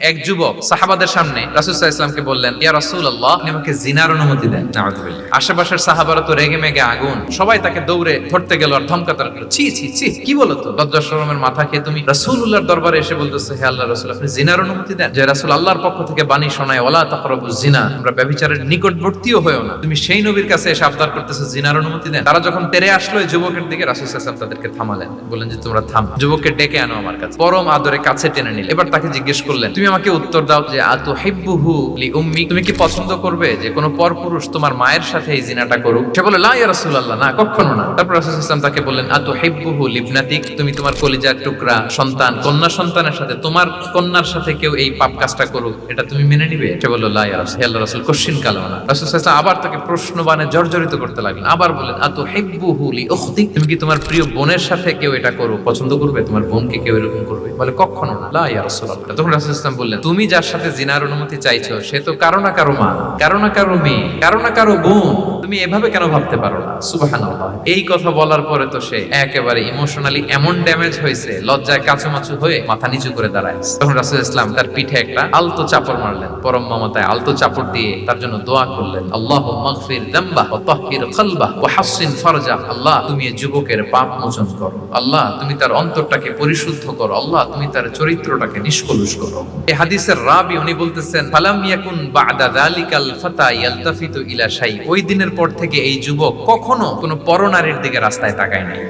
এক যুবক সাহাবাদের সামনে রাসুসাহ ইসলামকে বললেন ইয়া রাসুল আল্লাহ আমাকে জিনার অনুমতি দেন। আশেপাশের সাহাবারা তো রেগে মেগে আগুন সবাই তাকে দৌড়ে ধরতে গেল আর ধমকাতে লাগল ছি ছি ছি কি বলো তো? লজ্জা শরমের মাথা খেয়ে তুমি রাসূলুল্লাহর দরবারে এসে বলতেছো হে আল্লাহ রাসূল আপনি জিনার অনুমতি দেন? যে রাসূল আল্লাহর পক্ষ থেকে বাণী শোনায় ওয়ালা তাকরাবু জিনা আমরা ব্যভিচারের নিকটবর্তীও হয়েও না। তুমি সেই নবীর কাছে এসে আবদার করতেছো জিনার অনুমতি দেন। তারা যখন তেরে আসলো এই যুবকের দিকে রাসূল ওয়াসাল্লাম তাদেরকে থামালেন। বললেন যে তোমরা থাম। যুবককে ডেকে আনো আমার কাছে। পরম আদরে কাছে টেনে নিল এবার তাকে জিজ্ঞেস করলেন তুমি আমাকে উত্তর দাও যে আতু হিব্বুহু লি উম্মি। তুমি কি পছন্দ করবে যে, কোনো পরপুরুষ তোমার মায়ের সাথে এই জিনাটা করুক? সে বলে, লা ইয়া রাসূলুল্লাহ। না কখনো না। তারপর রাসূল ইসলাম তাকে বললেন আতু হিব্বুহু লিবনাতিক? তুমি তোমার কলিজার টুকরা, সন্তান, কন্যা সন্তানের সাথে, তোমার কন্যার সাথে কেউ এই পাপ কাজটা করুক? এটা তুমি মেনে নিবে? সে বলল, লা ইয়া রাসূল আল্লাহ রাসূল, কোশ্চিন কালাম না। রাসূল ইসলাম আবার তাকে প্রশ্ন বানে জর্জরিত করতে লাগলেন। আবার বললেন আতু হিব্বুহু লি উখতিক তুমি কি তোমার প্রিয় বোনের সাথে কেউ এটা করুক? পছন্দ করবে? তোমার বোনকে কেউ এরকম করবে? বলে কখনো না। লা ইয়া রাসূলুল্লাহ। তখন রাসূল ইসলাম বললেন তুমি যার সাথে জিনার অনুমতি চাইছো, সে তো কারও না কারও মা, কারও না কারও মেয়ে, কারও না কারও বোন। তুমি এভাবে কেন ভাবতে পারো না? সুবহানাল্লাহ। এই কথা বলার পরে তো সে একেবারে ইমোশনালি এমন ড্যামেজ হয়েছে, লজ্জায় কাচুমাচু হয়ে মাথা নিচু করে দাঁড়ায় তখন রাসূল ইসলাম তার পিঠে একটা আলতো চাপড় মারলেন। পরম মমতায় আলতো চাপড় দিয়ে তার জন্য দোয়া করলেন, আল্লাহ মাগফির দাম্বা তাহহির কলবা ওয়া হাসিন ফারজা। আল্লাহ, তুমি যুবকের পাপ মোচন করো। আল্লাহ, তুমি তার অন্তরটাকে পরিশুদ্ধ করো। আল্লাহ, তুমি তার চরিত্রটাকে নিষ্কলুষ করো। এই হাদিসের রাবি উনি বলতেছেন, ফালাম ইয়াকুন বাদা ফাতা ইয়ালতাফিতু ইলা শাই। ওই দিনের পর থেকে এই যুবক কখনো কোনো পরনারীর দিকে রাস্তায় তাকায় নাই।